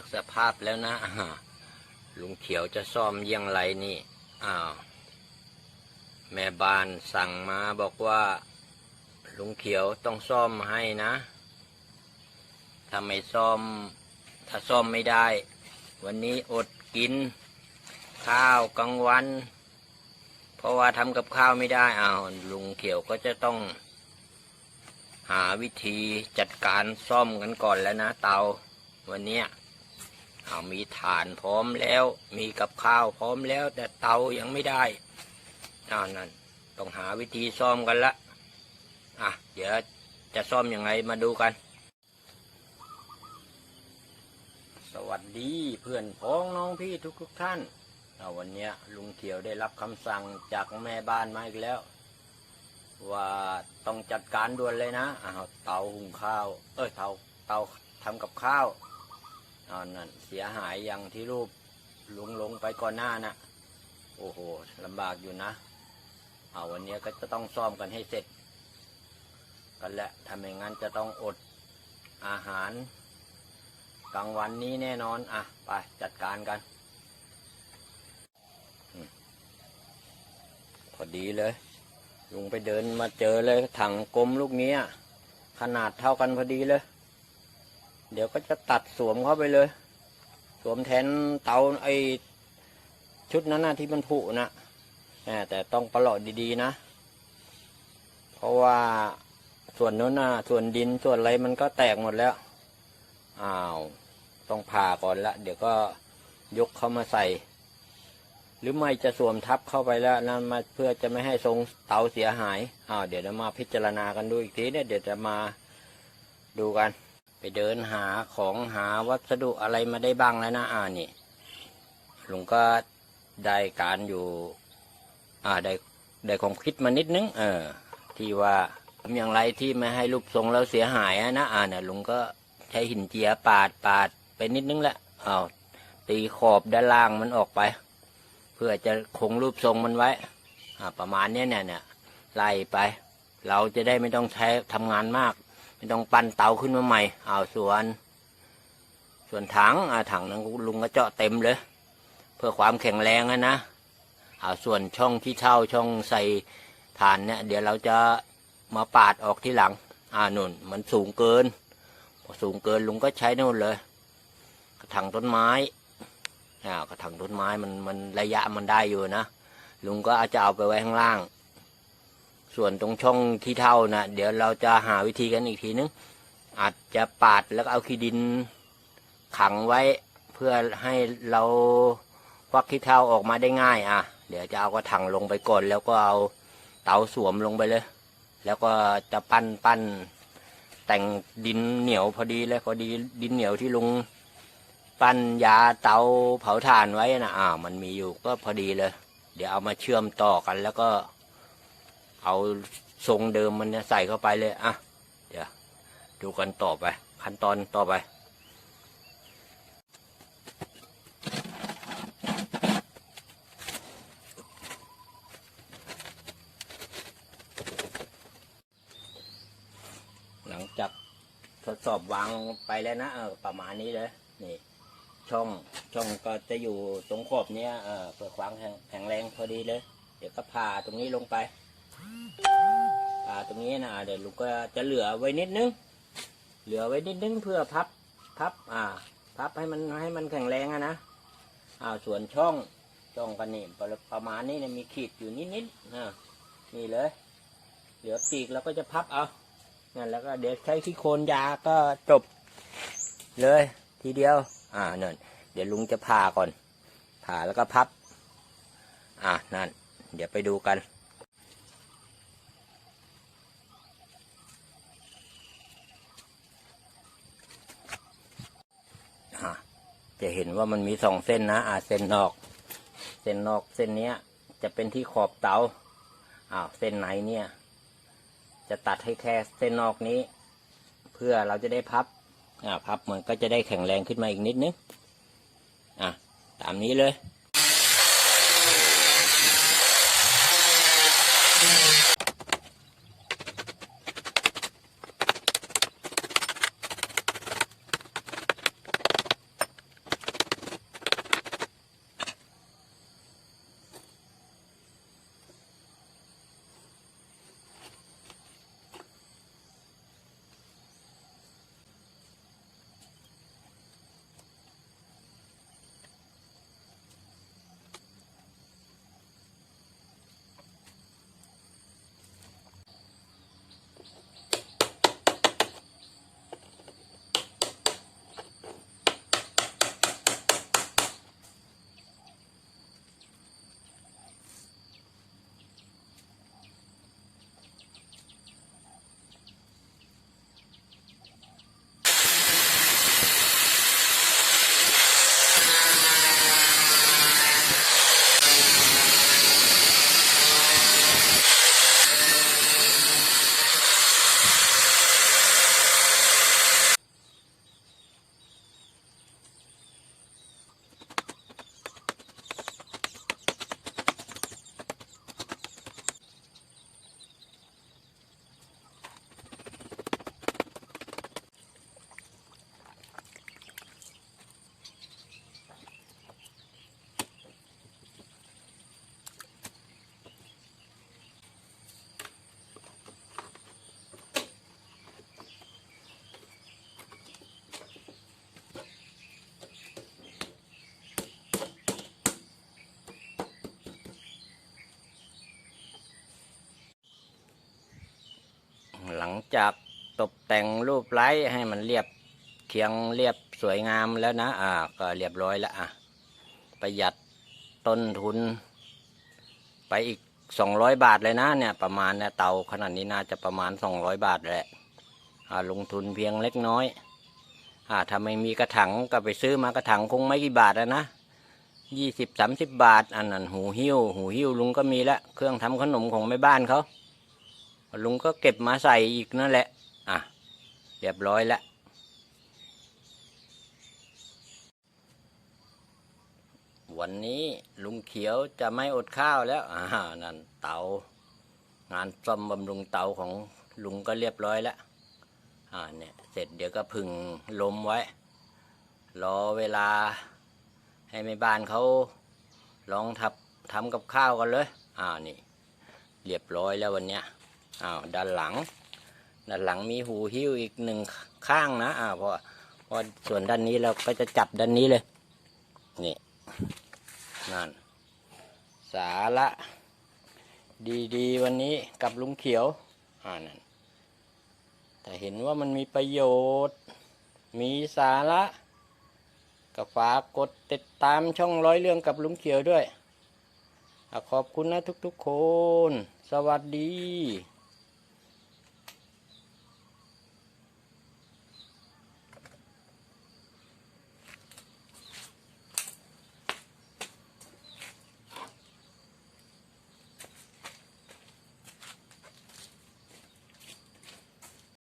จากสภาพแล้วนะลุงเขียวจะซ่อมเยี่ยงไรนี่อ้าวแม่บ้านสั่งมาบอกว่า ลุงเขียวต้องซ่อมให้นะถ้าไม่ซ่อม ถ้าซ่อมไม่ได้ วันนี้อดกิน ข้าวกลางวัน เพราะว่าทำกับข้าวไม่ได้อ้าวลุงเขียวก็จะต้อง หาวิธีจัดการซ่อมกันก่อนแล้วนะเตาวันนี้ เอามีฐานพร้อมแล้ว มีกับข้าวพร้อมแล้ว แต่เตายังไม่ได้อ้านั่นต้องหาวิธีซ่อมกันละอะเดี๋ยวจะซ่อมยังไงมาดูกัน สวัสดีเพื่อนพ้องน้องพี่ทุกทุกท่านเอาวันนี้ลุงเขียวได้รับคำสั่งจากแม่บ้านมาอีกแล้ว ว่าต้องจัดการด่วนเลยนะอ้าวเตาหุงข้าว เอ้ยเตาเตาทำกับข้าว อ้านั่นเสียหายอย่างที่รูปลุงลงไปก่อนหน้านะโอ้โหลำบากอยู่นะ เอาวันนี้ก็จะต้องซ่อมกันให้เสร็จ กันแหละถ้าไมงั้นจะต้องอดอาหารกลางวันนี้แน่นอน อะ ไป จัดการกัน พอดีเลย ลุงไปเดินมาเจอเลยถังกลมลูกนี้ขนาดเท่ากันพอดีเลย เดี๋ยวก็จะตัดสวมเข้าไปเลย สวมแทนเตาไอชุดนั้นนะที่มันผุนะแต่ต้องประหลอดดีๆนะ เพราะว่าส่วนโน้นนะส่วนดินส่วนอะไรมันก็แตกหมดแล้ว อ้าว ต้องผ่าก่อนละ เดี๋ยวก็ยกเข้ามาใส่ หรือไม่จะสวมทับเข้าไปแล้วนั่นมาเพื่อจะไม่ให้ทรงเตาเสียหาย อ้าว เดี๋ยวเรามาพิจารณากันดูอีกทีเนี่ย เดี๋ยวจะมาดูกัน ไปเดินหาของหาวัสดุอะไรมาได้บ้างแล้วนะอ่านี่ลุงก็ได้การอยู่ อ่าได้ได้ของคิดมานิดนึง เออ ที่ว่าทำอย่างไรที่ไม่ให้รูปทรงเราเสียหายอะนะอ่าเนี่ยลุงก็ใช้หินเจียปาดปาดไปนิดนึงแหละอ้าวตีขอบด้านล่างมันออกไป เพื่อจะคงรูปทรงมันไว้อ่าประมาณเนี้ยเนี่ยเนี่ยไล่ไป เราจะได้ไม่ต้องใช้ทำงานมาก ไม่ต้องปั้นเตาขึ้นมาใหม่เอาส่วน ส่วนถังอ่าถังนั้นลุงก็เจาะเต็มเลย เพื่อความแข็งแรงอะนะอ่าส่วนช่องที่เช่าช่องใส่ฐานเนี่ย เดี๋ยวเราจะมาปาดออกที่หลัง อ่านุ่น มันสูงเกินพอสูงเกินลุงก็ใช้นู่นเลย กระถางต้นไม้อ่ากระถางต้นไม้มันมันระยะมันได้อยู่นะลุงก็อาจจะเอาไปไว้ข้างล่าง ส่วนตรงช่องที่เท่านะเดี๋ยวเราจะหาวิธีกันอีกทีนึง อาจจะปาดแล้วก็เอาขี้ดินขังไว้เพื่อให้เราควักขี้เท่าออกมาได้ง่าย อะ เดี๋ยวจะเอากระถางลงไปก่อนแล้วก็เอาเตาสวมลงไปเลย แล้วก็จะปั้นปั้นแต่งดินเหนียวพอดีเลยพอดีดินเหนียวที่ลุงปั้นยาเตาเผาถ่านไว้นะอ่ามันมีอยู่ก็พอดีเลย เดี๋ยวเอามาเชื่อมต่อกันแล้วก็ เอาทรงเดิมมันเนี่ยใส่เข้าไปเลยอะเดี๋ยวดูกันต่อไป ขั้นตอนต่อไปหลังจากทดสอบวางไปแล้วนะเออประมาณนี้เลยนี่ ช่องช่องก็จะอยู่ตรงขอบเนี้ยเออเพื่อควางแข็งแรงพอดีเลย เดี๋ยวก็ผ่าตรงนี้ลงไป ผ่าตรงนี้นะเดี๋ยวลุงก็จะเหลือไว้นิดนึง เหลือไว้นิดนึงเพื่อพับ พับ อ่า พับให้มันให้มันแข็งแรงอะนะอ่าส่วนช่องช่องกันนี่ประประมาณนี้เนี่ยมีขีดอยู่นิดๆนะนี่เลย เหลือปีกเราก็จะพับเอานั่นแล้วก็เดี๋ยวใช้ขี้โคนยาก็จบ เลย ทีเดียว อ่านั่นเดี๋ยวลุงจะผ่าก่อนผ่าแล้วก็พับ อ่านั่น เดี๋ยวไปดูกัน จะเห็นว่ามันมีสองเส้นนะอ่าเส้นนอก เส้นนอกเส้นเนี้ย จะเป็นที่ขอบเตาอ้าวเส้นไหนเนี่ย จะตัดให้แค่เส้นนอกนี้ เพื่อเราจะได้พับอ่าพับมันก็จะได้แข็งแรงขึ้นมาอีกนิดนึงอะตามนี้เลย งจากตกแต่งรูปไล้ให้มันเรียบเคียงเรียบสวยงามแล้วนะ อ่า ก็เรียบร้อยแล้วอะ ประหยัดต้นทุน ไปอีกสองร้อยบาทเลยนะเนี่ย ประมาณเนี่ยเตาขนาดนี้น่าจะประมาณสองร้อยบาทแหละอ่าลงทุนเพียงเล็กน้อย อ่าถ้าไม่มีกระถังก็ไปซื้อมากระถังคงไม่กี่บาทแล้วนะยี่สิบสามสิบบาท อันนั้นหูหิ้ว หูหิ้วลุงก็มีแล้วเครื่องทำขนมของแม่บ้านเขา ลุงก็เก็บมาใส่อีกนั่นแหละ อะ เรียบร้อยแล้ววันนี้ลุงเขียวจะไม่อดข้าวแล้ว อ่า นั่นเตา งานซ่อมบำรุงเตาของลุงก็เรียบร้อยแล้ว อ่า เนี่ย เสร็จเดี๋ยวก็ผึ่งลมไว้ รอเวลา ให้แม่บ้านเขาลองทับทำกับข้าวกันเลย อ่า นี่ เรียบร้อยแล้ววันเนี้ย อ้าวด้านหลัง ด้านหลังมีหูหิ้วอีกหนึ่งข้างนะอ่าเพราะเพราะส่วนด้านนี้เราก็จะจับด้านนี้เลยนี่นั่นสาระดีๆ วันนี้กับลุงเขียวอ่านั่นแต่เห็นว่ามันมีประโยชน์ มีสาระก็ฝากกดติดตามช่องร้อยเรื่องกับลุงเขียวด้วยอขอบคุณนะทุกๆคน สวัสดี